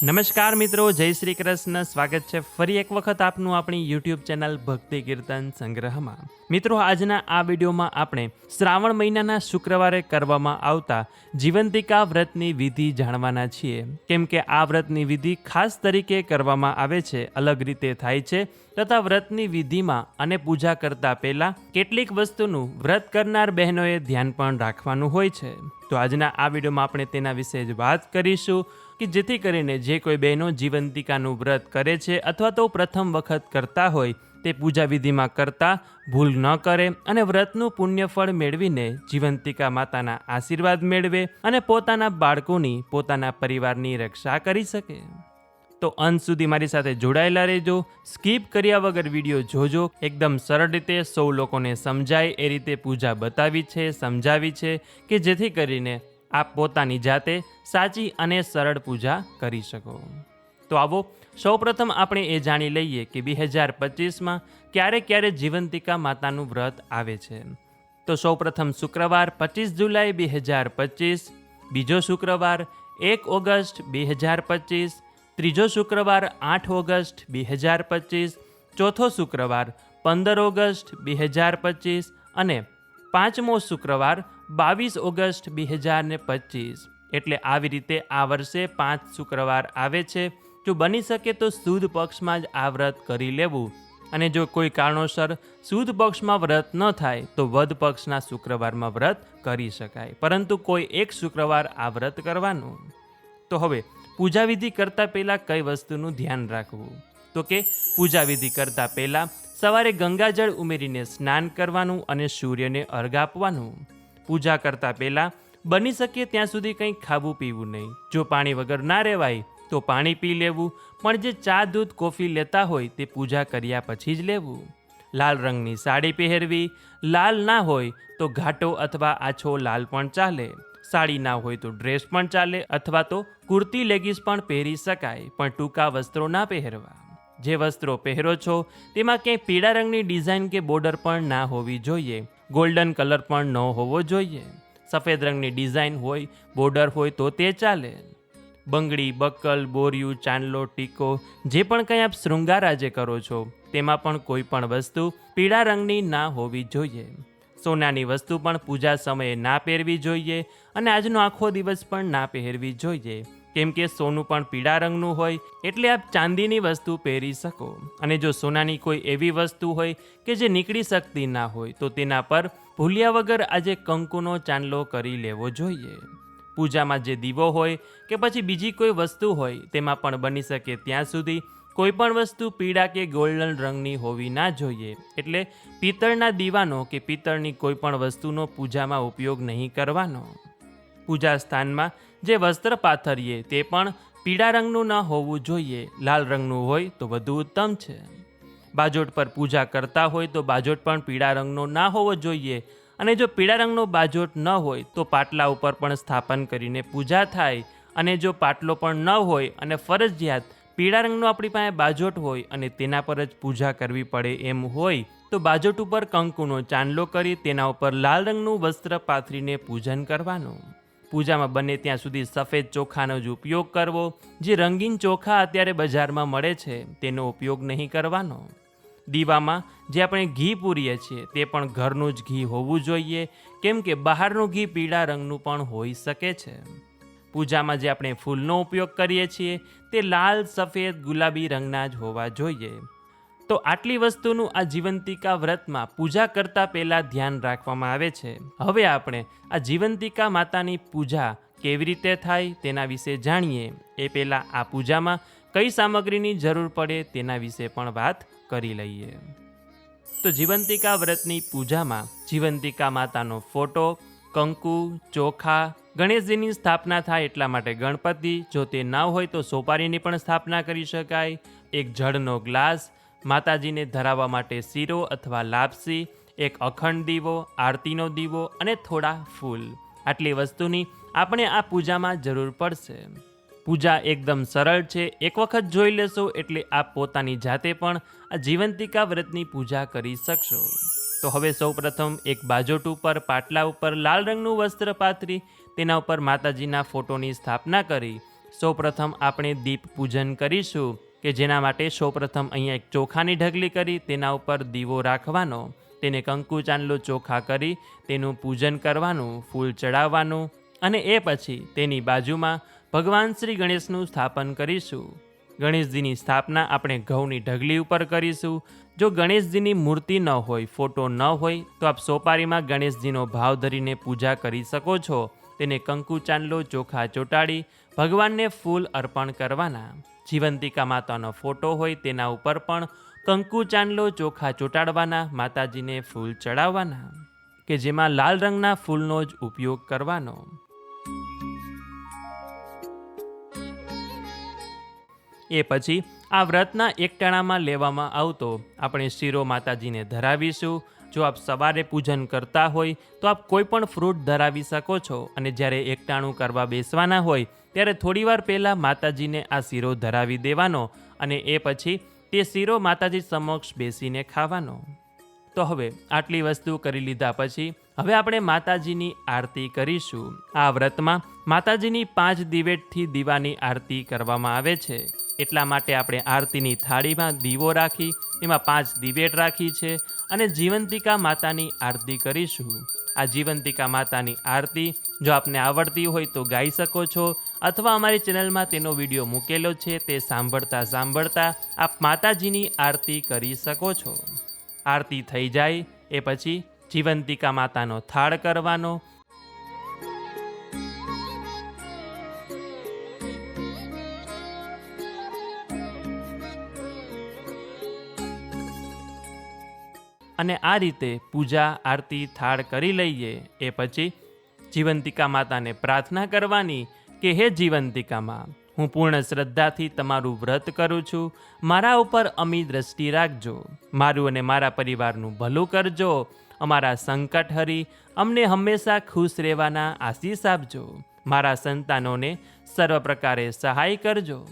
નમસ્કાર મિત્રો, જય શ્રી કૃષ્ણ. સ્વાગત છે ફરી એક વખત આપનું આપણી યુટ્યુબ ચેનલ ભક્તિ કીર્તન સંગ્રહમાં. મિત્રો, આજના આ વિડીયોમાં આપણે શ્રાવણ મહિનાના શુક્રવારે કરવામાં આવતા જીવંતિકા વ્રતની વિધિ જાણવાના છીએ. કેમ કે આ વ્રતની વિધિ ખાસ તરીકે કરવામાં આવે છે, અલગ રીતે થાય છે, તથા વ્રતની વિધિમાં અને પૂજા કરતા પહેલા કેટલીક વસ્તુનું વ્રત કરનાર બહેનોએ ધ્યાન પણ રાખવાનું હોય છે. તો આજના આ વિડીયોમાં આપણે તેના વિશે જ વાત કરીશું. કે જેથી કરીને જે કોઈ બહેનો જીવંતિકાનું વ્રત કરે છે અથવા તો પ્રથમ વખત કરતા હોય તે પૂજા વિધિમાં કરતા, ભૂલ ન કરે અને વ્રતનું પુણ્યફળ મેળવીને જીવંતિકા માતાના આશીર્વાદ મેળવે અને પોતાના બાળકોની, પોતાના પરિવારની રક્ષા કરી શકે. તો અંત સુધી મારી સાથે જોડાયેલા રહેજો. સ્કીપ કર્યા વગર વીડિયો જોજો. એકદમ સરળ રીતે સૌ લોકોને સમજાય એ રીતે પૂજા બતાવી છે, સમજાવી છે કે જેથી કરીને આપ પોતાની જાતે સાચી અને સરળ પૂજા કરી શકો. તો આવો, સૌપ્રથમ આપણે એ જાણી લઈએ કે બે હજાર પચીસમાં ક્યારે ક્યારે જીવંતિકા માતાનું વ્રત આવે છે. તો સૌપ્રથમ શુક્રવાર પચીસ જુલાઈ બે હજાર પચીસ, બીજો શુક્રવાર એક ઓગસ્ટ બે હજાર પચીસ, ત્રીજો શુક્રવાર આઠ ઓગસ્ટ બે હજાર પચીસ, ચોથો શુક્રવાર પંદર ઓગસ્ટ બે હજાર પચીસ અને પાંચમો શુક્રવાર બાવીસ ઓગસ્ટ બે હજાર ને પચીસ. એટલે આવી રીતે આ વર્ષે પાંચ શુક્રવાર આવે છે. જો બની શકે તો સુદ પક્ષમાં જ આ વ્રત કરી લેવું. અને જો કોઈ કારણોસર સુદ પક્ષમાં વ્રત ન થાય, તો વધ પક્ષના શુક્રવારમાં વ્રત કરી શકાય. પરંતુ કોઈ એક શુક્રવાર આ વ્રત કરવાનું. તો હવે, પૂજા વિધિ કરતાં પહેલાં કઈ વસ્તુનું ધ્યાન રાખવું? તો કે, પૂજા વિધિ કરતાં પહેલાં સવારે ગંગાજળ ઉમેરીને સ્નાન કરવાનું અને સૂર્યને અર્ઘ આપવાનું. પૂજા કરતાં પહેલાં બની શકે ત્યાં સુધી કંઈ ખાવું પીવું નહીં. જો પાણી વગર ના રહેવાય, તો પાણી પી લેવું, પણ જે ચા દૂધ કોફી લેતા હોય તે પૂજા કર્યા પછી જ લેવું. લાલ રંગની સાડી પહેરવી, લાલ ના હોય તો ઘાટો અથવા આછો લાલ પણ ચાલે. સાડી ના હોય તો ડ્રેસ પણ ચાલે અથવા તો કુર્તી, લેગીસ પણ પહેરી શકાય, પણ ટૂંકા વસ્ત્રો ના પહેરવા. જે વસ્ત્રો પહેરો છો, તેમાં ક્યાંય પીળા રંગની ડિઝાઇન કે બોર્ડર પણ ના હોવી જોઈએ. ગોલ્ડન કલર પણ ન હોવો જોઈએ. સફેદ રંગની ડિઝાઇન હોય, બોર્ડર હોય તો તે ચાલે. બંગડી, બક્કલ, બોરિયું, ચાંદલો, ટીકો, જે પણ કંઈ આપ શૃંગાર આજે કરો છો, તેમાં પણ કોઈ પણ વસ્તુ પીળા રંગની ના હોવી જોઈએ. સોનાની વસ્તુ પણ પૂજા સમયે ના પહેરવી જોઈએ અને આજનો આખો દિવસ પણ ના પહેરવી જોઈએ. કેમ કે સોનું પણ પીળા રંગનું હોય, એટલે આપ ચાંદીની વસ્તુ પહેરી શકો. અને જો સોનાની કોઈ એવી વસ્તુ હોય કે જે નીકળી શકતી ના હોય, તો તેના પર ભૂલ્યા વગર આજે કંકુનો ચાંદલો કરી લેવો જોઈએ. પૂજામાં જે દીવો હોય કે પછી બીજી કોઈ વસ્તુ હોય, તેમાં પણ બની શકે ત્યાં સુધી કોઈ પણ વસ્તુ પીળા કે ગોલ્ડન રંગની હોવી ના જોઈએ. એટલે પિત્તળના દીવાનો કે પિત્તળની કોઈ પણ વસ્તુનો પૂજામાં ઉપયોગ નહીં કરવાનો. પૂજા સ્થાનમાં જે વસ્ત્ર પાથરીએ તે પણ પીળા રંગનું ન હોવું જોઈએ. લાલ રંગનું હોય તો વધુ ઉત્તમ છે. બાજોટ પર પૂજા કરતા હોય તો બાજોટ પણ પીળા રંગનો ના હોવો જોઈએ અને જો પીળા રંગનો બાજોટ ન હોય તો પાટલા ઉપર પણ સ્થાપન કરીને પૂજા થાય અને જો પાટલો પણ ન હોય અને ફરજિયાત પીળા રંગનો આપણી પાસે બાજોટ હોય અને તેના પર જ પૂજા કરવી પડે એમ હોય તો બાજોટ ઉપર કંકુનો ચાંદલો કરી તેના ઉપર લાલ રંગનું વસ્ત્ર પાથરીને પૂજન કરવાનું. પૂજામાં બને ત્યાં સુધી સફેદ ચોખાનો જ ઉપયોગ કરવો, જે રંગીન ચોખા અત્યારે બજારમાં મળે છે, તેનો ઉપયોગ નહીં કરવાનો. દીવામાં જે આપણે ઘી પૂરીએ છીએ, તે પણ ઘરનું જ ઘી હોવું જોઈએ, કેમ કે બહારનું ઘી પીળા રંગનું પણ હોઈ શકે છે. પૂજામાં જે આપણે ફૂલનો ઉપયોગ કરીએ છીએ, તે લાલ, સફેદ, ગુલાબી રંગના જ હોવા જોઈએ. તો આટલી વસ્તુનું આ જીવંતિકા વ્રતમાં પૂજા કરતા પહેલાં ધ્યાન રાખવામાં આવે છે. હવે આપણે આ જીવંતિકા માતાની પૂજા કેવી રીતે થાય તેના વિશે જાણીએ. એ પહેલાં આ પૂજામાં કઈ સામગ્રીની જરૂર પડે તેના વિશે પણ વાત કરી લઈએ. તો જીવંતિકા વ્રતની પૂજામાં જીવંતિકા માતાનો ફોટો, કંકુ, ચોખા, ગણેશજીની સ્થાપના થાય એટલા માટે ગણપતિ જો તે ન હોય તો સોપારીની પણ સ્થાપના કરી શકાય. એક જળનો ગ્લાસ માતાજીને ધરાવવા માટે શીરો અથવા લાપસી, એક અખંડ દીવો, આરતીનો દીવો અને થોડા ફૂલ. આટલી વસ્તુની આપણે આ પૂજામાં જરૂર પડશે. પૂજા એકદમ સરળ છે, એક વખત જોઈ લેશો એટલે આપ પોતાની જાતે પણ આ જીવંતિકા વ્રતની પૂજા કરી શકશો. તો હવે સૌપ્રથમ એક બાજોટ ઉપર, પાટલા ઉપર લાલ રંગનું વસ્ત્ર પાથરી, તેના ઉપર માતાજીના ફોટોની સ્થાપના કરી. સૌપ્રથમ આપણે દીપ પૂજન કરીશું. કે જેના માટે સૌપ્રથમ અહીંયા એક ચોખાની ઢગલી કરી, તેના ઉપર દીવો રાખવાનો, તેને કંકુ ચાંદલો ચોખા કરી, તેનું પૂજન કરવાનું, ફૂલ ચડાવવાનું અને એ પછી તેની બાજુમાં ભગવાન શ્રી ગણેશનું સ્થાપન કરીશું. ગણેશજીની સ્થાપના આપણે ઘઉંની ઢગલી ઉપર કરીશું. જો ગણેશજીની મૂર્તિ ન હોય, ફોટો ન હોય, તો આપ સોપારીમાં ગણેશજીનો ભાવ ધરીને પૂજા કરી શકો છો. તેને કંકુ ચાંદલો ચોખા ચોંટાડી ભગવાનને ફૂલ અર્પણ કરવાના. જીવંતિકા માતાનો ફોટો હોય તેના ઉપર પણ કંકુ ચાંદલો ચોખા ચોંટાડવાના, માતાજીને ફૂલ ચડાવવાના કે જેમાં લાલ રંગના ફૂલનો જ ઉપયોગ કરવાનો. એ પછી આ વ્રતના એકટાણામાં લેવામાં આવતો આપણે શીરો માતાજીને ધરાવીશું. જો આપ સવારે પૂજન કરતા હોય તો આપ કોઈ પણ ફ્રૂટ ધરાવી શકો છો અને જ્યારે એકટાણું કરવા બેસવાના હોય ત્યારે થોડીવાર પહેલાં માતાજીને આ શીરો ધરાવી દેવાનો અને એ પછી તે શીરો માતાજી સમક્ષ બેસીને ખાવાનો. તો હવે આટલી વસ્તુ કરી લીધા પછી હવે આપણે માતાજીની આરતી કરીશું. આ વ્રતમાં માતાજીની પાંચ દિવેટથી દીવાની આરતી કરવામાં આવે છે. એટલા માટે આપણે આરતીની થાળીમાં દીવો રાખી, એમાં પાંચ દિવેટ રાખી છે અને જીવંતિકા માતાની આરતી કરીશું. આ જીવંતિકા માતાની આરતી જો આપને આવડતી હોય તો ગાઈ શકો છો અથવા અમારી ચેનલમાં તેનો વીડિયો મૂકેલો છે તે સાંભળતા સાંભળતા આપ માતાજીની આરતી કરી શકો છો. આરતી થઈ જાય એ પછી જીવંતિકા માતાનો થાળ કરવાનો. અને આ રીતે પૂજા, આરતી, થાળ કરી લઈએ એ પછી જીવંતિકા માતાને પ્રાર્થના કરવાની કે હે જીવંતિકામાં, હું પૂર્ણ શ્રદ્ધાથી તમારું વ્રત કરું છું. મારા ઉપર અમી દ્રષ્ટિ રાખજો. મારું અને મારા પરિવારનું ભલું કરજો. અમારા સંકટ હરી, અમને હંમેશા ખુશ રહેવાના આશીષ આપજો. મારા સંતાનોને સર્વ પ્રકારે સહાય કરજો.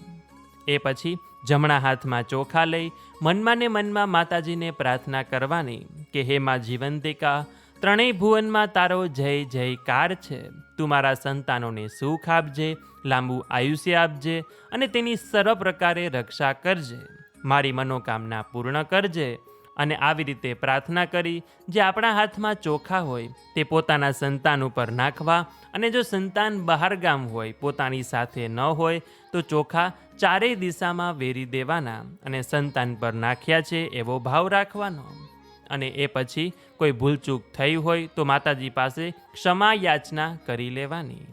એ પછી જમણા હાથમાં ચોખા લઈ મનમાં ને મનમાં માતાજીને પ્રાર્થના કરવાની કે, હે માં જીવંતિકા ત્રણેય ભુવનમાં તારો જય જયકાર છે. તું મારા સંતાનોને સુખ આપજે, લાંબુ આયુષ્ય આપજે અને તેની સર્વ પ્રકારે રક્ષા કરજે. મારી મનોકામના પૂર્ણ કરજે અને આવી રીતે પ્રાર્થના કરી, જે આપણા હાથમાં ચોખા હોય, તે પોતાના સંતાન ઉપર નાખવા અને જો સંતાન બહાર ગામ હોય, પોતાની સાથે ન હોય, તો ચોખા ચારેય દિશામાં વેરી દેવાના અને સંતાન પર નાખ્યા છે એવો ભાવ રાખવાનો. અને એ પછી કોઈ ભૂલચૂક થઈ હોય તો માતાજી પાસે ક્ષમા યાચના કરી લેવાની.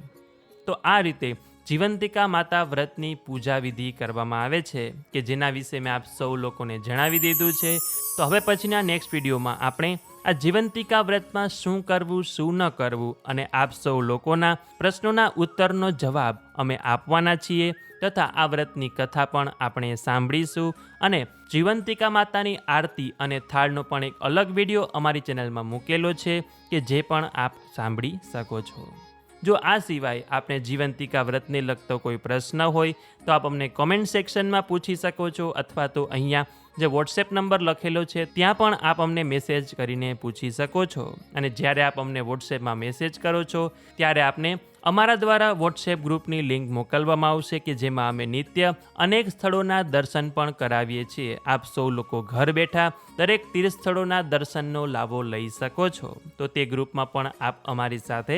તો આ રીતે જીવંતિકા માતા વ્રતની પૂજા વિધિ કરવામાં આવે છે, કે જેના વિશે મેં આપ સૌ લોકોને જણાવી દીધું છે. તો હવે પછીના નેક્સ્ટ વિડીયોમાં આપણે આ જીવંતિકા વ્રતમાં શું કરવું, શું ન કરવું અને આપ સૌ લોકોના પ્રશ્નોના ઉત્તરનો જવાબ અમે આપવાના છીએ તથા આ વ્રતની કથા પણ આપણે સાંભળીશું અને જીવંતિકા માતાની આરતી અને થાળનો પણ એક અલગ વીડિયો અમારી ચેનલમાં મૂકેલો છે, કે જે પણ આપ સાંભળી શકો છો. જો આ સિવાય આપને જીવંતિકા વ્રતને લગતો કોઈ પ્રશ્ન હોય, તો આપ અમને કોમેન્ટ સેક્શનમાં પૂછી શકો છો અથવા તો અહીંયા જે વોટ્સએપ નંબર લખેલો છે, ત્યાં પણ આપ અમને મેસેજ કરીને પૂછી શકો છો. અને જ્યારે આપ અમને વોટ્સએપમાં મેસેજ કરો છો, ત્યારે આપને અમારા દ્વારા વોટ્સએપ ગ્રુપની લિંક મોકલવામાં આવશે કે જેમાં અમે નિત્ય અનેક સ્થળોના દર્શન પણ કરાવીએ છીએ. આપ સૌ લોકો ઘર બેઠા દરેક તીર્થ સ્થળોના દર્શનનો લાભો લઈ શકો છો. તો તે ગ્રુપમાં પણ આપ અમારી સાથે